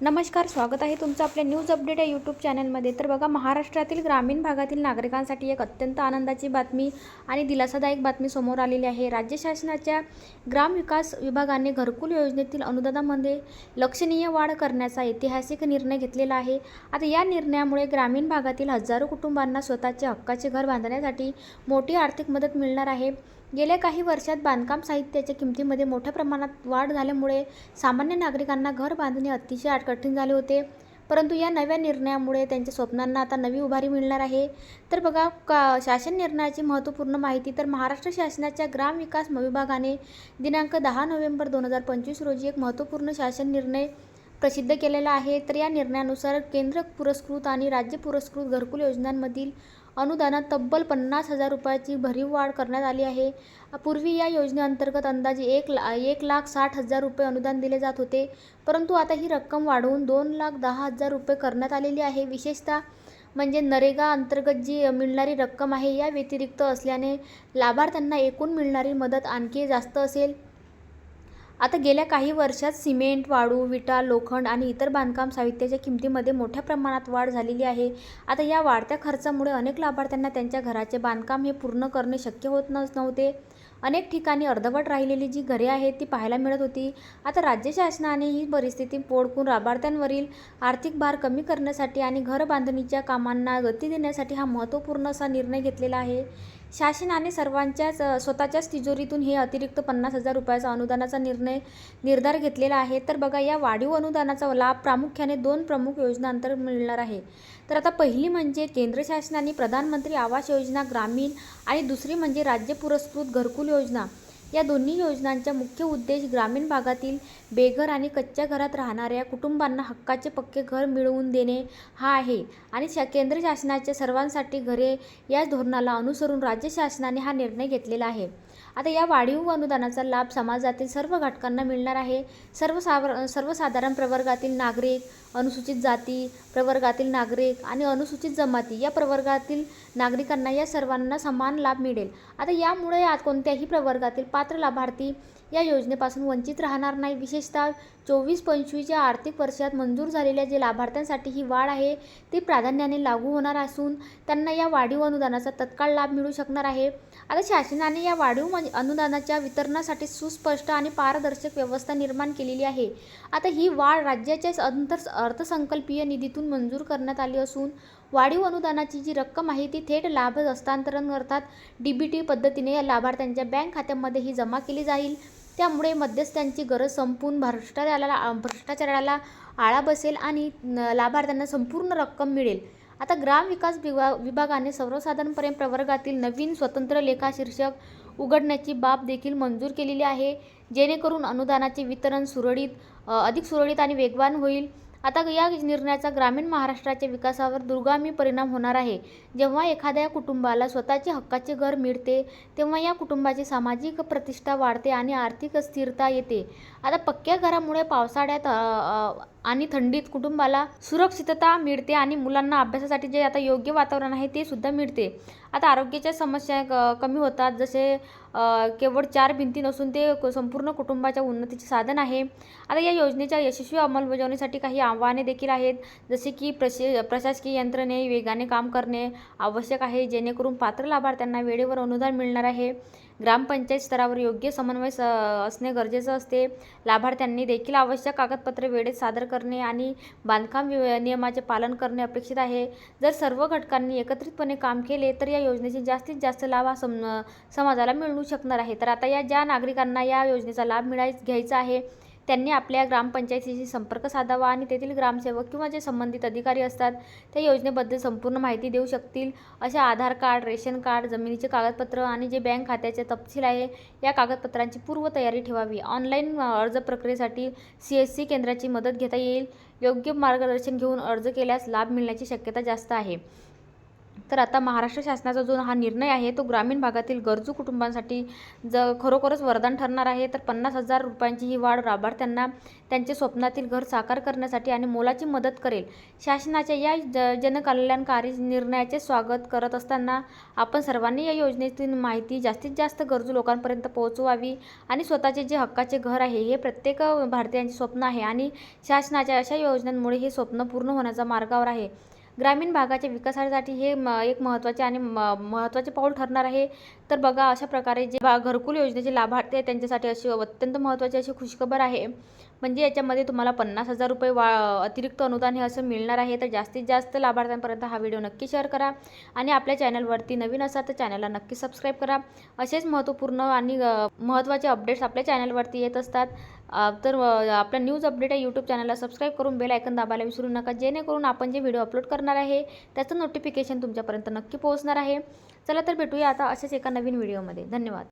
नमस्कार स्वागत आहे तुमचं आपल्या न्यूज अपडेट या यूट्यूब चॅनलमध्ये तर बघा महाराष्ट्रातील ग्रामीण भागातील नागरिकांसाठी एक अत्यंत आनंदाची बातमी आणि दिलासादायक बातमी समोर आलेली आहे. राज्य शासनाच्या ग्रामविकास विभागाने घरकुल योजनेतील अनुदानामध्ये लक्षणीय वाढ करण्याचा ऐतिहासिक निर्णय घेतलेला आहे. आता या निर्णयामुळे ग्रामीण भागातील हजारो कुटुंबांना स्वतःचे हक्काचे घर बांधण्यासाठी मोठी आर्थिक मदत मिळणार आहे. गेल्या काही वर्षात बांधकाम साहित्याच्या किमतीमध्ये मोठ्या प्रमाणात वाढ झाल्यामुळे सामान्य नागरिकांना घर बांधणे अतिशय कठीण झाले होते. परंतु या नव्या निर्णयामुळे त्यांच्या स्वप्नांना आता नवी उभारी मिळणार आहे. तर बघा का शासन निर्णयाची महत्त्वपूर्ण माहिती तर महाराष्ट्र शासनाच्या ग्रामविकास विभागाने दिनांक दहा नोव्हेंबर दोन हजार पंचवीस रोजी एक महत्त्वपूर्ण शासन निर्णय प्रसिद्ध केलेला आहे. तर या निर्णयानुसार केंद्र पुरस्कृत आणि राज्य पुरस्कृत घरकुल योजनांमधील अनुदानात तब्बल पन्नास हजार रुपयाची भरीव वाढ करण्यात आली आहे. पूर्वी या योजनेअंतर्गत अंदाजे एक ला एक लाख साठ हजार रुपये अनुदान दिले जात होते. परंतु आता ही रक्कम वाढवून दोन लाख दहा हजार रुपये करण्यात आलेली आहे. विशेषतः म्हणजे नरेगा अंतर्गत जी मिळणारी रक्कम आहे या व्यतिरिक्त असल्याने लाभार्थ्यांना एकूण मिळणारी मदत आणखी जास्त असेल. आता गेल्या काही वर्षात सिमेंट वाळू विटा लोखंड आणि इतर बांधकाम साहित्याच्या किमतीमध्ये मोठ्या प्रमाणात वाढ झालेली आहे. आता या वाढत्या खर्चामुळे अनेक लाभार्थ्यांना त्यांच्या घराचे बांधकाम हे पूर्ण करणे शक्य होत नव्हते. अनेक ठिकाणी अर्धवट राहिलेली जी घरे आहेत ती पाहायला मिळत होती. आता राज्य शासनाने ही परिस्थिती पोडकून लाभार्थ्यांवरील आर्थिक भार कमी करण्यासाठी आणि घर बांधणीच्या कामांना गती देण्यासाठी हा महत्त्वपूर्ण असा निर्णय घेतलेला आहे. शासनाने सर्वांच्याच स्वतःच्याच तिजोरीतून हे अतिरिक्त पन्नास हजार रुपयाचा अनुदानाचा निर्णय निर्धार घेतलेला आहे. तर बघा या वाढीव अनुदानाचा लाभ प्रामुख्याने दोन प्रमुख योजनांतर मिळणार आहे. तर आता पहिली म्हणजे केंद्र शासनाने प्रधानमंत्री आवास योजना ग्रामीण आणि दुसरी म्हणजे राज्य पुरस्कृत घरकुल योजना. या दोन्ही योजनांचा मुख्य उद्देश ग्रामीण भागातील बेघर आणि कच्च्या घरात राहणाऱ्या कुटुंबांना हक्काचे पक्के घर मिळवून देणे हा आहे. आणि शा केंद्र शासनाच्या सर्वांसाठी घरे या धोरणाला अनुसरून राज्य शासनाने हा निर्णय घेतलेला आहे. आता या वाढीव अनुदानाचा लाभ समाजातील सर्व घटकांना मिळणार आहे. सर्वसावर सर्वसाधारण प्रवर्गातील नागरिक अनुसूचित जाती प्रवर्गातील नागरिक आणि अनुसूचित जमाती या प्रवर्गातील नागरिकांना या सर्वांना समान लाभ मिळेल. आता यामुळे आज कोणत्याही प्रवर्गातील पात्र लाभार्थी या योजनेपासून वंचित राहणार नाही. विशेषतः चोवीस पंचवीस या आर्थिक वर्षात मंजूर झालेल्या जे लाभार्थ्यांसाठी ही वाढ आहे ती प्राधान्याने लागू होणार असून त्यांना या वाढीव अनुदानाचा तत्काळ लाभ मिळू शकणार आहे. आता शासनाने या वाढीव अनुदानाच्या वितरणासाठी सुस्पष्ट आणि पारदर्शक व्यवस्था निर्माण केलेली आहे. आता ही वाढ राज्याच्या अंतर अर्थसंकल्पीय निधीतून मंजूर करण्यात आली असून वाढीव अनुदानाची जी रक्कम आहे ती थेट लाभ हस्तांतरण अर्थात डी बी टी पद्धतीने या लाभार्थ्यांच्या बँक खात्यामध्ये ही जमा केली जाईल. त्यामुळे मध्यस्थांची गरज संपून भ्रष्टाचाराला भ्रष्टाचाराला आळा बसेल आणि लाभार्थ्यांना संपूर्ण रक्कम मिळेल. आता ग्रामविकास विभा विभागाने सर्वसाधारणपणे प्रवर्गातील नवीन स्वतंत्र लेखा शीर्षक उघडण्याची बाब देखील मंजूर केलेली आहे. जेणेकरून अनुदानाचे वितरण सुरळीत अधिक सुरळीत आणि वेगवान होईल. आता या निर्णयाचा ग्रामीण महाराष्ट्राच्या विकासावर दुर्गामी परिणाम होणार आहे. जेव्हा एखाद्या कुटुंबाला स्वतःचे हक्काचे घर मिळते तेव्हा या कुटुंबाची सामाजिक प्रतिष्ठा वाढते आणि आर्थिक स्थिरता येते. आता पक्क्या घरामुळे पावसाळ्यात आणि थंडीत कुटुंबाला सुरक्षितता मिळते आणि मुलांना अभ्यासासाठी जे आता योग्य वातावरण आहे ते सुद्धा मिळते. आता आरोग्याच्या समस्या क कमी होतात. जसे केवळ चार भिंती नसून ते संपूर्ण कुटुंबाच्या उन्नतीचे साधन आहे. आता या योजनेच्या यशस्वी अंमलबजावणीसाठी काही आव्हाने देखील आहेत. जसे की प्रशे प्रशासकीय यंत्रणे वेगाने काम करणे आवश्यक आहे. जेणेकरून पात्र लाभार्थ्यांना वेळेवर अनुदान मिळणार आहे. ग्रामपंचायत स्तरावर योग्य समन्वय स असणे गरजेचं असते. लाभार्थ्यांनी देखील आवश्यक कागदपत्रे वेळेत सादर करणे आणि बांधकाम नियमाचे पालन करणे अपेक्षित आहे. जर सर्व घटकांनी एकत्रितपणे काम केले तर या योजनेचे जास्तीत जास्त लाभ हा सम समाजाला मिळू शकणार आहे. तर आता या ज्या नागरिकांना या योजनेचा लाभ मिळाय घ्यायचा आहे त्यांनी आपल्या ग्रामपंचायतीशी संपर्क साधावा आणि तेथील ग्रामसेवक किंवा जे संबंधित अधिकारी असतात त्या योजनेबद्दल संपूर्ण माहिती देऊ शकतील. अशा आधार कार्ड रेशन कार्ड जमिनीचे कागदपत्र आणि जे बँक खात्याचे तपशील आहे या कागदपत्रांची पूर्वतयारी ठेवावी. ऑनलाईन अर्ज प्रक्रियेसाठी सी एस सी केंद्राची मदत घेता येईल. योग्य मार्गदर्शन घेऊन अर्ज केल्यास लाभ मिळण्याची शक्यता जास्त आहे. तर आता महाराष्ट्र शासनाचा जो हा निर्णय आहे तो ग्रामीण भागातील गरजू कुटुंबांसाठी ज खरोखरच वरदान ठरणार आहे. तर पन्नास हजार रुपयांची ही वाढ लाभार्थ्यांना त्यांचे स्वप्नातील घर साकार करण्यासाठी आणि मोलाची मदत करेल शासनाच्या या ज जनकल्याणकारी निर्णयाचे स्वागत करत असताना आपण सर्वांनी या योजनेतील माहिती जास्तीत जास्त गरजू लोकांपर्यंत पोहोचवावी आणि स्वतःचे जे हक्काचे घर आहे हे प्रत्येक भारतीयांचे स्वप्न आहे आणि शासनाच्या अशा योजनांमुळे हे स्वप्न पूर्ण होण्याचा मार्गावर आहे. ग्रामीण भागाच्या विकासासाठी हे म एक महत्त्वाचे आणि म महत्त्वाचे पाऊल ठरणार आहे. तर बघा अशा प्रकारे जे बा घरकुल योजनेचे लाभार्थी आहेत त्यांच्यासाठी अशी अत्यंत महत्त्वाची अशी खुशखबर आहे. म्हणजे याच्यामध्ये तुम्हाला पन्नास हजार रुपये वा अतिरिक्त अनुदान हे असं मिळणार आहे. तर जास्तीत जास्त लाभार्थ्यांपर्यंत हा व्हिडिओ नक्की शेअर करा आणि आपल्या चॅनलवरती नवीन असाल तर चॅनलला नक्की सबस्क्राईब करा. असेच महत्त्वपूर्ण आणि महत्त्वाचे अपडेट्स आपल्या चॅनलवरती येत असतात. तर आपला आपल्या न्यूज अपडेट या यूट्यूब चॅनलला सबस्क्राईब करून बेल आयकन दाबायला विसरू नका. जेणेकरून आपण जे व्हिडिओ अपलोड करणार आहे त्याचं नोटिफिकेशन तुमच्यापर्यंत नक्की पोहोचणार आहे. चला तर भेटूया आता अशाच एका नवीन व्हिडिओमध्ये. धन्यवाद.